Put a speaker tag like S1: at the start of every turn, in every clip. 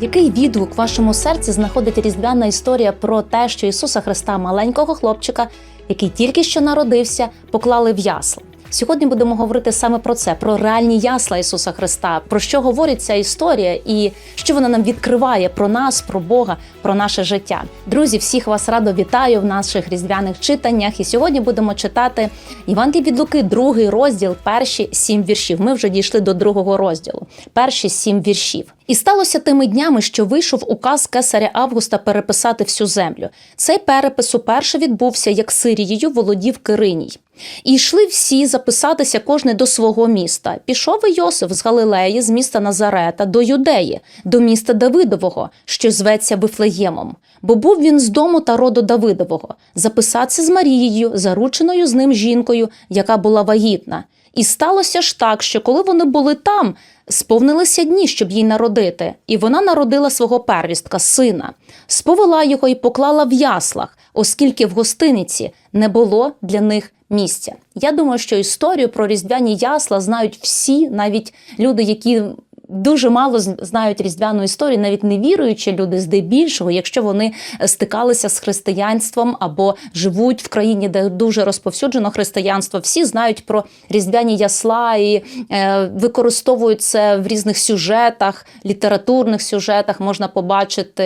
S1: Який відгук в вашому серці знаходить різдвяна історія про те, що Ісуса Христа, маленького хлопчика, який тільки що народився, поклали в ясла? Сьогодні будемо говорити саме про це: про реальні ясла Ісуса Христа, про що говорить ця історія, і що вона нам відкриває про нас, про Бога, про наше життя. Друзі, всіх вас радо вітаю в наших різдвяних читаннях. І сьогодні будемо читати Євангелій від Луки, другий розділ, перші сім віршів. Ми вже дійшли до другого розділу. Перші сім віршів. І сталося тими днями, що вийшов указ кесаря Августа переписати всю землю. Цей перепис уперше відбувся, як Сирією володів Кириній. І йшли всі записатися кожний до свого міста. Пішов і Йосиф з Галилеї, з міста Назарета, до Юдеї, до міста Давидового, що зветься Вифлеємом. Бо був він з дому та роду Давидового, записатися з Марією, зарученою з ним жінкою, яка була вагітна. І сталося ж так, що коли вони були там, сповнилися дні, щоб їй народити, і вона народила свого первістка, сина, сповела його і поклала в яслах, оскільки в гостиниці не було для них місця. Я думаю, що історію про різдвяні ясла знають всі, навіть люди, які дуже мало знають різдвяну історію, навіть не віруючі люди, здебільшого, якщо вони стикалися з християнством або живуть в країні, де дуже розповсюджено християнство, всі знають про різдвяні ясла і е, використовують це в різних сюжетах, літературних сюжетах можна побачити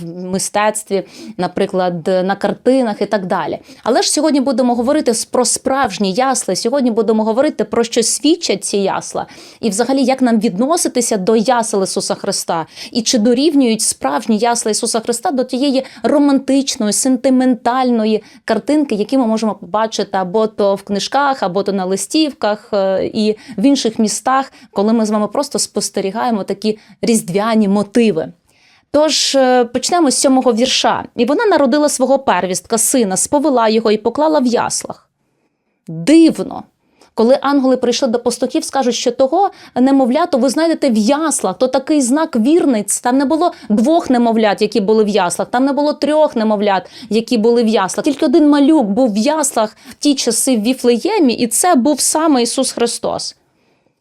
S1: в мистецтві, наприклад, на картинах і так далі. Але ж сьогодні будемо говорити про справжні ясли. Сьогодні будемо говорити про що свідчать ці ясла, і взагалі як нам відносити до ясел Ісуса Христа, і чи дорівнюють справжні ясла Ісуса Христа до тієї романтичної, сентиментальної картинки, які ми можемо побачити або то в книжках, або то на листівках і в інших містах, коли ми з вами просто спостерігаємо такі різдвяні мотиви. Тож почнемо з сьомого вірша. І вона народила свого первістка, сина, сповела його і поклала в яслах. Дивно! Коли ангели прийшли до пастухів, скажуть, що того немовляту ви знайдете в яслах, то такий знак вірниць. Там не було двох немовлят, які були в яслах, там не було трьох немовлят, які були в яслах. Тільки один малюк був в яслах в ті часи в Віфлеємі, і це був саме Ісус Христос.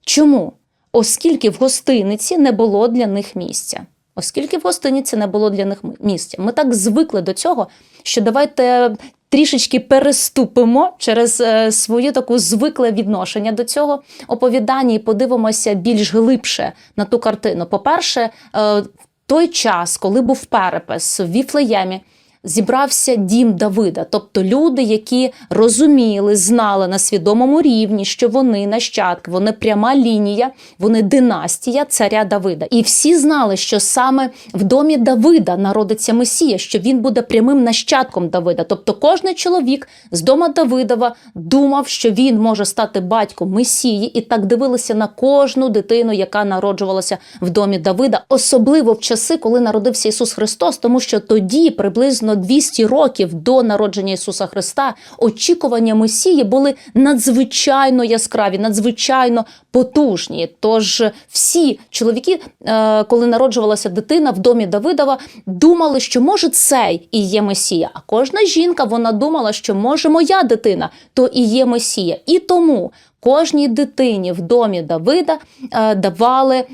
S1: Чому? Оскільки в гостиниці не було для них місця. Оскільки в гостиниці не було для них місця. Ми так звикли до цього, що давайте трішечки переступимо через своє таку звикле відношення до цього оповідання і подивимося більш глибше на ту картину. По-перше, в той час, коли був перепис в Віфлеємі, зібрався дім Давида, тобто люди, які розуміли, знали на свідомому рівні, що вони нащадки, вони пряма лінія, вони династія царя Давида. І всі знали, що саме в домі Давида народиться Месія, що він буде прямим нащадком Давида. Тобто, кожен чоловік з дома Давидова думав, що він може стати батьком Месії, і так дивилися на кожну дитину, яка народжувалася в домі Давида, особливо в часи, коли народився Ісус Христос, тому що тоді приблизно 200 років до народження Ісуса Христа очікування Месії були надзвичайно яскраві, надзвичайно потужні. Тож всі чоловіки, е, коли народжувалася дитина в домі Давидова, думали, що може цей і є Месія. А кожна жінка вона думала, що може моя дитина, то і є Месія. І тому Кожній дитині в домі Давида е, давали е,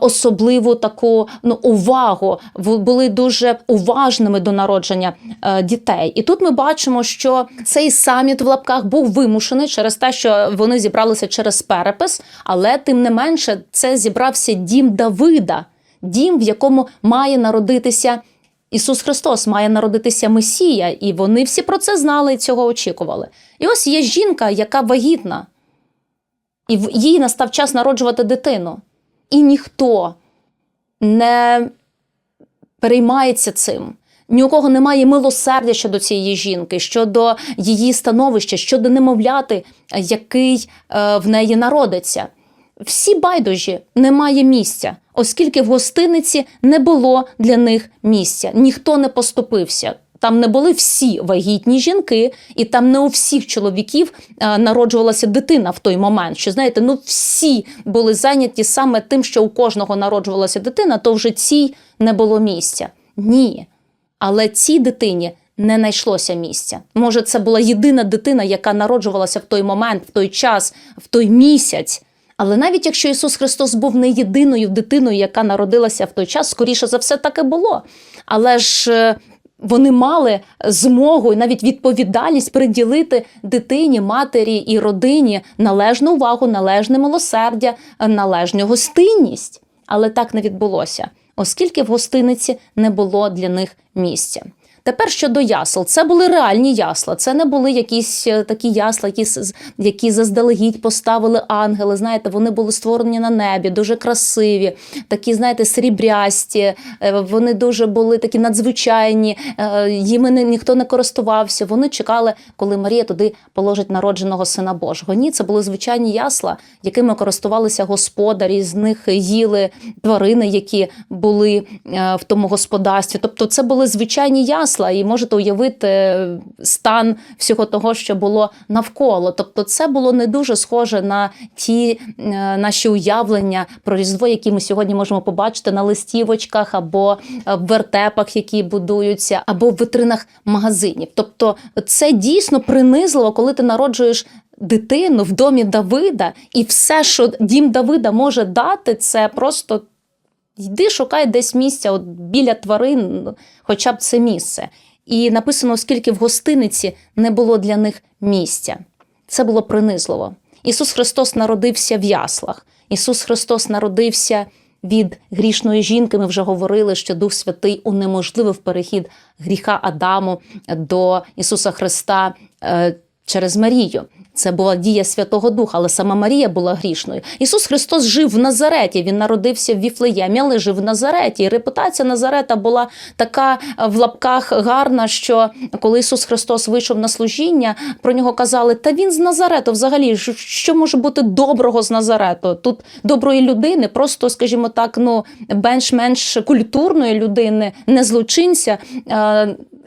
S1: особливу таку ну, увагу, були дуже уважними до народження е, дітей. І тут ми бачимо, що цей саміт в лапках був вимушений через те, що вони зібралися через перепис, але тим не менше це зібрався дім Давида, дім, в якому має народитися. Ісус Христос має народитися Месія, і вони всі про це знали і цього очікували. І ось є жінка, яка вагітна. І їй настав час народжувати дитину. І ніхто не переймається цим. Ні у кого немає милосердя щодо цієї жінки, щодо її становища, щодо немовляти, який е, в неї народиться. Всі байдужі немає місця, оскільки в гостиниці не було для них місця, ніхто не поступився. Там не були всі вагітні жінки, і там не у всіх чоловіків народжувалася дитина в той момент. Що знаєте, ну всі були зайняті саме тим, що у кожного народжувалася дитина, то вже цій не було місця. Ні. Але цій дитині не знайшлося місця. Може, це була єдина дитина, яка народжувалася в той момент, в той час, в той місяць. Але навіть якщо Ісус Христос був не єдиною дитиною, яка народилася в той час, скоріше за все так і було. Але ж е, вони мали змогу і навіть відповідальність приділити дитині, матері і родині належну увагу, належне милосердя, належну гостинність. Але так не відбулося, оскільки в гостиниці не було для них місця. Тепер щодо ясел, це були реальні ясла, це не були якісь е, такі ясла, які, які заздалегідь поставили ангели. Знаєте, вони були створені на небі, дуже красиві, такі, знаєте, срібрясті. е, Вони дуже були такі надзвичайні, е, їми ніхто не користувався. Вони чекали, коли Марія туди положить народженого сина Божого. Ні, це були звичайні ясла, якими користувалися господарі. З них їли тварини, які були в тому господарстві. Тобто, це були звичайні ясла, і можете уявити стан всього того, що було навколо. Тобто, це було не дуже схоже на ті е, наші уявлення про різдво, які ми сьогодні можемо побачити на листівочках або е, в вертепах, які будуються, або в витринах магазинів. Тобто, це дійсно принизливо, коли ти народжуєш. Дитину в домі Давида, і все, що дім Давида може дати, це просто йди шукай десь місця от біля тварин, хоча б це місце. І написано, оскільки в гостиниці не було для них місця. Це було принизливо. Ісус Христос народився в яслах. Ісус Христос народився від грішної жінки. Ми вже говорили, що Дух Святий унеможливив перехід гріха Адаму до Ісуса Христа е, через Марію. Це була дія Святого Духа, але сама Марія була грішною. Ісус Христос жив в Назареті. Він народився в Віфлеємі, але жив в Назареті. І репутація Назарета була така е, в лапках гарна, що коли Ісус Христос вийшов на служіння, про нього казали: Та він з Назарету, взагалі, що може бути доброго з Назарету? Тут доброї людини, просто, скажімо так, ну більш-менш культурної людини, не злочинця.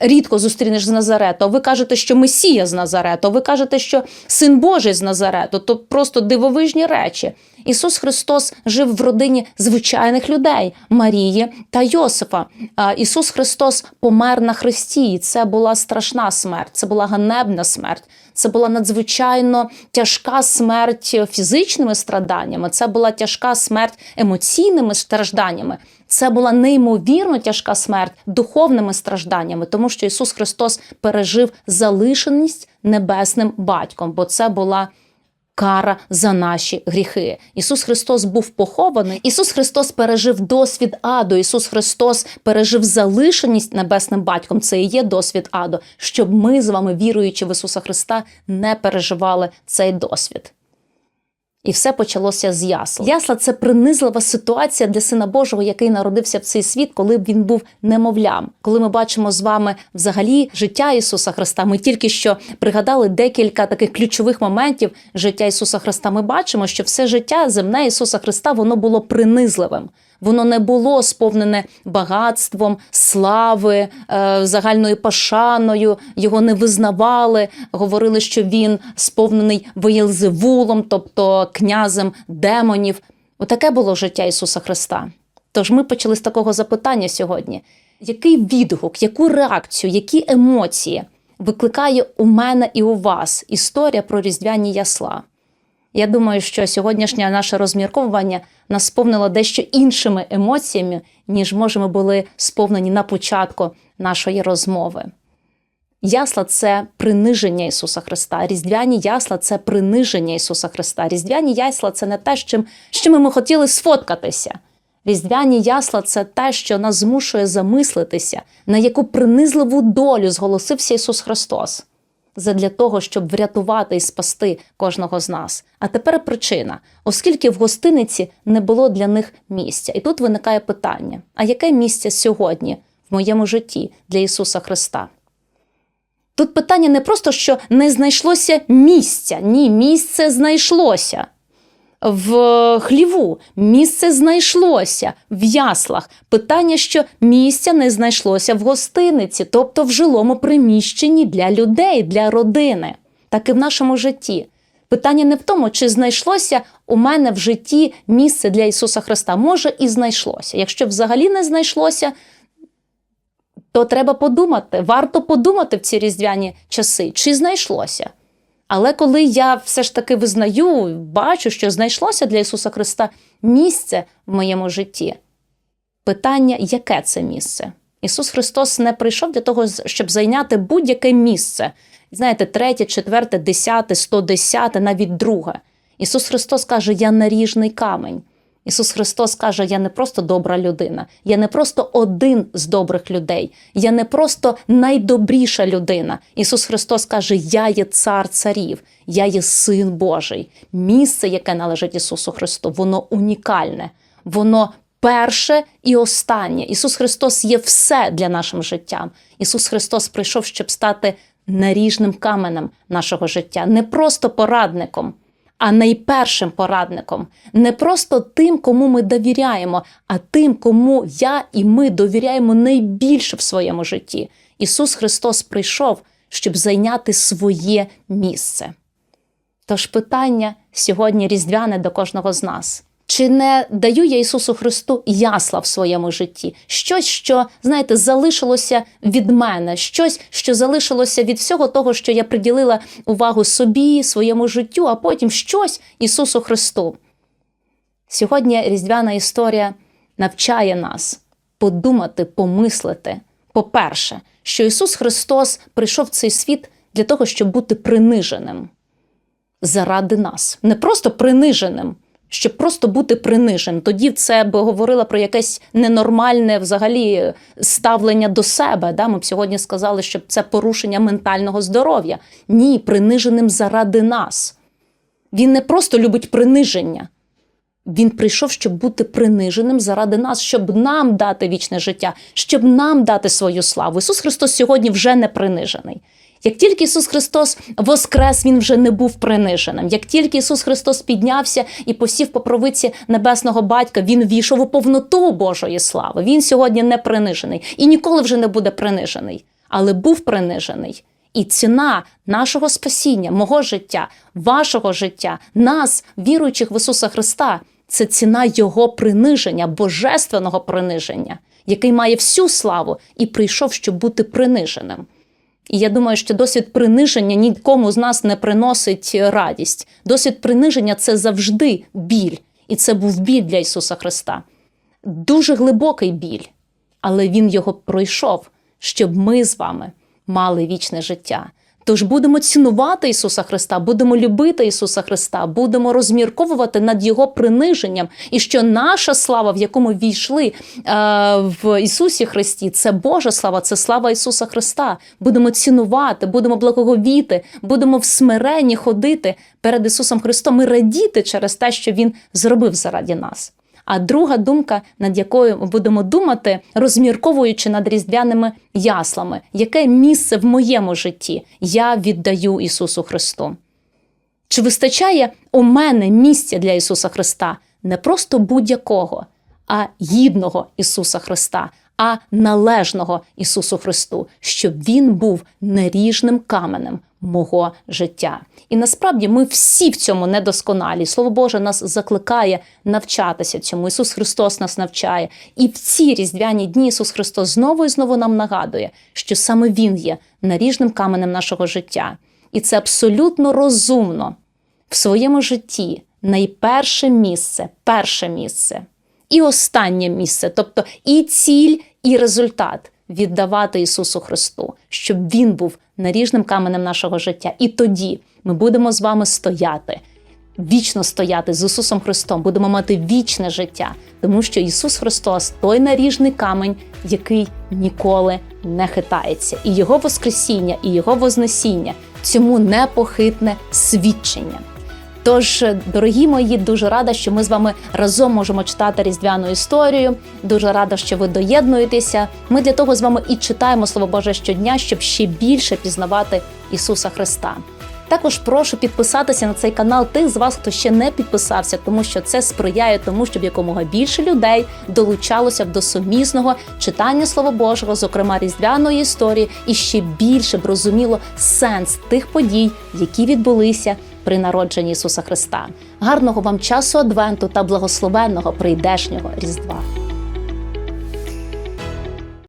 S1: Рідко зустрінеш з Назарету. Ви кажете, що Месія з Назарету. Ви кажете, що син Божий з Назарету. То просто дивовижні речі. Ісус Христос жив в родині звичайних людей Марії та Йосифа. Ісус Христос помер на хресті. і Це була страшна смерть, це була ганебна смерть. Це була надзвичайно тяжка смерть фізичними страданнями. Це була тяжка смерть емоційними стражданнями. Це була неймовірно тяжка смерть духовними стражданнями, тому що Ісус Христос пережив залишеність небесним батьком, бо це була кара за наші гріхи. Ісус Христос був похований. Ісус Христос пережив досвід аду. Ісус Христос пережив залишеність небесним батьком. Це і є досвід аду, щоб ми з вами, віруючи в Ісуса Христа, не переживали цей досвід. І все почалося з ясла. Ясла це принизлива ситуація для сина Божого, який народився в цей світ, коли б він був немовлям. Коли ми бачимо з вами взагалі життя Ісуса Христа, ми тільки що пригадали декілька таких ключових моментів життя Ісуса Христа. Ми бачимо, що все життя земне Ісуса Христа воно було принизливим. Воно не було сповнене багатством, слави, е, загальною пошаною. Його не визнавали, говорили, що він сповнений Воєлзевулом, тобто князем демонів. Отаке було життя Ісуса Христа. Тож ми почали з такого запитання сьогодні: який відгук, яку реакцію, які емоції викликає у мене і у вас історія про різдвяні ясла? Я думаю, що сьогоднішнє наше розмірковування нас сповнило дещо іншими емоціями, ніж може ми були сповнені на початку нашої розмови. Ясла це приниження Ісуса Христа. Різдвяні ясла це приниження Ісуса Христа. Різдвяні ясла це не те, з чим, з чим ми хотіли сфоткатися. Різдвяні ясла це те, що нас змушує замислитися, на яку принизливу долю зголосився Ісус Христос задля того, щоб врятувати і спасти кожного з нас. А тепер причина, оскільки в гостиниці не було для них місця. І тут виникає питання: а яке місце сьогодні в моєму житті для Ісуса Христа? Тут питання не просто, що не знайшлося місця. Ні, місце знайшлося. В хліву місце знайшлося в яслах. Питання, що місця не знайшлося в гостиниці, тобто в жилому приміщенні для людей, для родини, так і в нашому житті. Питання не в тому, чи знайшлося у мене в житті місце для Ісуса Христа. Може, і знайшлося. Якщо взагалі не знайшлося, то треба подумати, варто подумати в ці різдвяні часи, чи знайшлося. Але коли я все ж таки визнаю, бачу, що знайшлося для Ісуса Христа місце в моєму житті, питання, яке це місце? Ісус Христос не прийшов для того, щоб зайняти будь-яке місце. Знаєте, третє, четверте, десяте, сто десяте, навіть друге. Ісус Христос каже: Я наріжний камень. Ісус Христос каже: Я не просто добра людина, я не просто один з добрих людей, я не просто найдобріша людина. Ісус Христос каже: Я є цар царів, я є син Божий. Місце, яке належить Ісусу Христу, воно унікальне, воно перше і останнє. Ісус Христос є все для нашим життям. Ісус Христос прийшов, щоб стати наріжним каменем нашого життя, не просто порадником а найпершим порадником, не просто тим, кому ми довіряємо, а тим, кому я і ми довіряємо найбільше в своєму житті. Ісус Христос прийшов, щоб зайняти своє місце. Тож питання сьогодні різдвяне до кожного з нас. Чи не даю я Ісусу Христу ясла в своєму житті? Щось, що, знаєте, залишилося від мене, щось, що залишилося від всього того, що я приділила увагу собі, своєму життю, а потім щось Ісусу Христу. Сьогодні різдвяна історія навчає нас подумати, помислити. По-перше, що Ісус Христос прийшов в цей світ для того, щоб бути приниженим заради нас, не просто приниженим щоб просто бути приниженим. Тоді це би говорила про якесь ненормальне взагалі ставлення до себе. Да? Ми б сьогодні сказали, що це порушення ментального здоров'я. Ні, приниженим заради нас. Він не просто любить приниження. Він прийшов, щоб бути приниженим заради нас, щоб нам дати вічне життя, щоб нам дати свою славу. Ісус Христос сьогодні вже не принижений. Як тільки Ісус Христос воскрес, Він вже не був приниженим. Як тільки Ісус Христос піднявся і посів по провиці небесного батька, Він війшов у повноту Божої слави. Він сьогодні не принижений і ніколи вже не буде принижений, але був принижений. І ціна нашого спасіння, мого життя, вашого життя, нас, віруючих в Ісуса Христа, це ціна Його приниження, божественного приниження, який має всю славу і прийшов, щоб бути приниженим. І я думаю, що досвід приниження нікому з нас не приносить радість. Досвід приниження це завжди біль. І це був біль для Ісуса Христа. Дуже глибокий біль, але Він його пройшов, щоб ми з вами мали вічне життя. Тож будемо цінувати Ісуса Христа, будемо любити Ісуса Христа, будемо розмірковувати над Його приниженням, і що наша слава, в якому війшли е, в Ісусі Христі, це Божа слава, це слава Ісуса Христа. Будемо цінувати, будемо благоговіти, будемо в смиренні ходити перед Ісусом Христом і радіти через те, що Він зробив заради нас. А друга думка, над якою ми будемо думати, розмірковуючи над різдвяними яслами, яке місце в моєму житті я віддаю Ісусу Христу? Чи вистачає у мене місця для Ісуса Христа не просто будь-якого, а гідного Ісуса Христа, а належного Ісусу Христу, щоб Він був наріжним каменем мого життя. І насправді ми всі в цьому недосконалі. Слово Боже нас закликає навчатися цьому. Ісус Христос нас навчає. І в ці різдвяні дні Ісус Христос знову і знову нам нагадує, що саме Він є наріжним каменем нашого життя. І це абсолютно розумно в своєму житті найперше місце, перше місце і останнє місце, тобто і ціль, і результат віддавати Ісусу Христу, щоб Він був наріжним каменем нашого життя. І тоді ми будемо з вами стояти, вічно стояти з Ісусом Христом, будемо мати вічне життя, тому що Ісус Христос той наріжний камень, який ніколи не хитається, і Його Воскресіння, і Його Вознесіння цьому непохитне свідчення. Тож, дорогі мої, дуже рада, що ми з вами разом можемо читати різдвяну історію. Дуже рада, що ви доєднуєтеся. Ми для того з вами і читаємо Слово Боже щодня, щоб ще більше пізнавати Ісуса Христа. Також прошу підписатися на цей канал тих з вас, хто ще не підписався, тому що це сприяє тому, щоб якомога більше людей долучалося до сумісного читання Слова Божого, зокрема різдвяної історії, і ще більше б розуміло сенс тих подій, які відбулися при народженні Ісуса Христа. Гарного вам часу Адвенту та благословенного прийдешнього Різдва!